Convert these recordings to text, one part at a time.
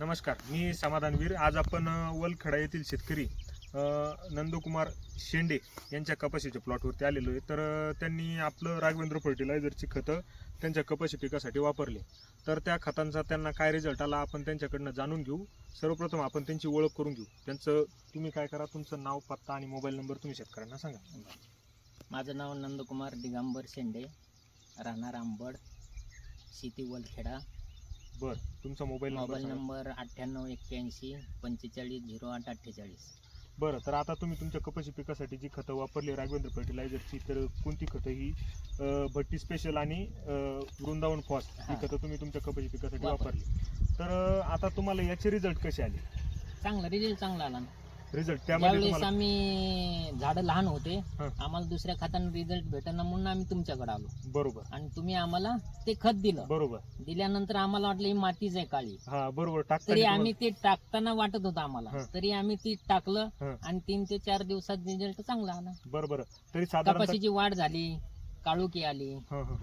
नमस्कार मी समाधानवीर. आज आपण वलखडा वलखेडा येथील शेतकरी नंदकुमार शेंडे यांच्या कपाशीच्या प्लॉटवरती आलेलो आहे. तर त्यांनी आपलं राघवेंद्र फर्टिलायझरची खतं त्यांच्या कपाशी पिकासाठी वापरले. तर त्या खतांचा त्यांना काय रिझल्ट आला आपण त्यांच्याकडनं जाणून घेऊ. सर्वप्रथम आपण त्यांची ओळख करून घेऊ. त्यांचं तुम्ही काय करा तुमचं नाव पत्ता आणि मोबाईल नंबर तुम्ही शेतकऱ्यांना सांगा. माझं नाव नंदकुमार दिगंबर शेंडे राहणार आंबड शेती वलखेडा. बरं तुमचा मोबाईल नंबर मोबाईल सांगा. नंबर अठ्ठ्याण्णव एक्क्याऐंशी पंचेचाळीस झिरो आठ अठ्ठेचाळीस बरं तर आता तुम्ही तुमच्या कपाशी पिकासाठी जी खतं वापरली राघवेंद्र फर्टिलायझरची तर कोणती खतं ही अं, भट्टी स्पेशल आणि अं, वृंदावन फॉस ही हा. खतं तुम्ही तुमच्या कपाशी पिकासाठी वापरली. वापरली तर अं, आता तुम्हाला याचे रिझल्ट कसे आले चांगला रिझल्ट चांगला आला ना रिझल्ट त्यामध्ये तुम्हाला आम्ही झाडं लहान होते. हा. आम्हाला दुसऱ्या खताने रिझल्ट भेटना म्हणून आम्ही तुमच्याकडे आलो. बरोबर. आणि तुम्ही आम्हाला ते खत दिलं. बरोबर. दिल्यानंतर आम्हाला वाटलं ही मातीच आहे काळी. हा बरोबर. तरी आम्ही ते टाकताना वाटत होतं आम्हाला. हा. तरी आम्ही ती टाकलं. आणि तीन ते चार दिवसात रिझल्ट चांगला आला. तुम्हाला- बरं बरं तरी साधारणतः कपाशीची वाढ झाली काळुकी आली. हा, हा.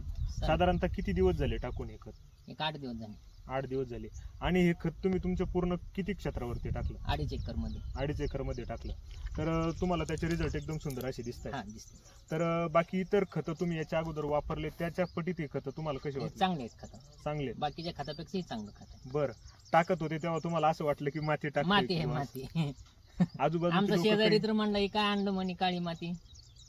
साधारणतः किती दिवस झाले टाकून हे खत? एक आठ दिवस झाले. आठ दिवस झाले. आणि हे खत तुम्ही तुमच्या पूर्ण किती क्षेत्रावरती टाकलं? अडीच एकरमध्ये अडीच एकरमध्ये टाकलं. तर अं, तुम्हाला त्याचे रिझल्ट एकदम सुंदर असे दिसत हा दिसते तर अं, बाकी इतर खतं तुम्ही याच्या अगोदर वापरले त्याच्या पटीत हे खतं तुम्हाला कसे वाटले? चांगले आहेत खत. चांगले बाकीच्या खतापेक्षाही चांगलं खत आहे. बर. टाकत होते तेव्हा तुम्हाला असं वाटलं की माती टाकतोय माती आहे माती. आमचं शेजारी काही- तर म्हणलं हे काय आणलं म्हणे काळी माती?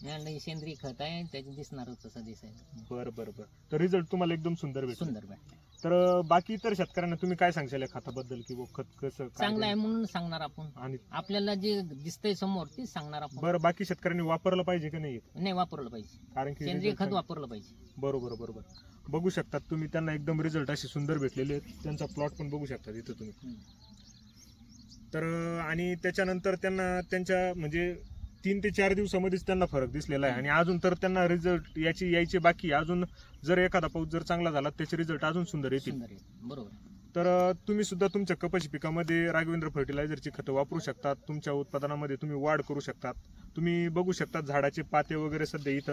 मी आणलं हे सेंद्रिय खत आहे त्याचे दिसणार तसं दिसायला बर बर बर. तर रिझल्ट तुम्हाला एकदम सुंदर भेटला. सुंदर भेटलं. तर बाकी इतर शेतकऱ्यांना तुम्ही काय सांगशाल या खताबद्दल की खत कसं काय चांगलं आहे म्हणून सांगणार आपण. आणि आपल्याला जे दिसतंय समोर तेच सांगणार आपण. बरं बाकी शेतकऱ्यांनी वापरलं पाहिजे की नाही? नाही वापरलं पाहिजे. कारण की सेंद्रिय खत वापरलं पाहिजे. बरोबर बरोबर. बघू शकतात तुम्ही त्यांना एकदम रिझल्ट असे सुंदर भेटलेले आहेत. त्यांचा प्लॉट पण बघू शकतात इथं तुम्ही. तर आणि त्याच्यानंतर त्यांना त्यांच्या म्हणजे तीन ते चार दिवसामध्येच त्यांना फरक दिसलेला आहे. आणि अजून तर त्यांना रिझल्ट याची यायचे बाकी. अजून जर एखादा पाऊस जर चांगला झाला त्याचे रिझल्ट अजून सुंदर येतील. सुंदर आहे बरोबर. तर अं, तुम्ही सुद्धा तुमच्या कपाशी पिकामध्ये राघवेंद्र फर्टिलायझरची खतं वापरू शकतात. तुमच्या उत्पादनामध्ये तुम्ही वाढ करू शकतात. तुम्ही बघू शकता झाडाचे पाते वगैरे सध्या इथं.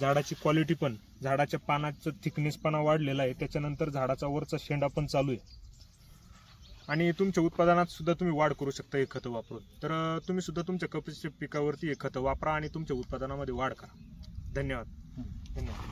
झाडाची क्वालिटी पण झाडाच्या पानाचं थिकनेसपणा वाढलेला आहे. त्याच्यानंतर झाडाचा वरचा शेंडा पण चालू आहे. आणि तुमच्या उत्पादनात सुद्धा तुम्ही वाढ करू शकता हे खतं वापरून. तर तुम्ही सुद्धा तुमच्या कपाशीच्या पिकावरती हे खतं वापरा आणि तुमच्या उत्पादनामध्ये वाढ करा. धन्यवाद. धन्यवाद.